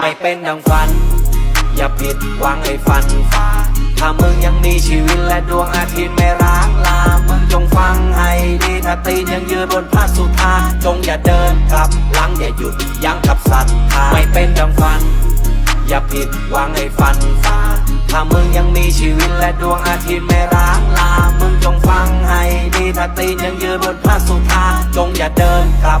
ไม่เป็นดังฝัน อย่าผิดหวังให้ฝันฟ้าถ้ามึงยังมีชีวิตและดวงอาทิตย์ไม่ร้างลา มึงจงฟังให้ดีถ้าตีนยังยืนบนพระสุธาจงอย่าเดินกลับหลังอย่าหยุดยั้งกับศรัทธาไม่เป็นดังฝัน อย่าผิดหวังให้ฝันฟ้าถ้ามึงยังมีชีวิตและดวงอาทิตย์ไม่ร้างลา มึงจงฟังให้ดีถ้าตีนยังยืนบนพระสุธาจงอย่าเดินกลับ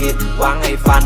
ผิดหวังให้ฝัน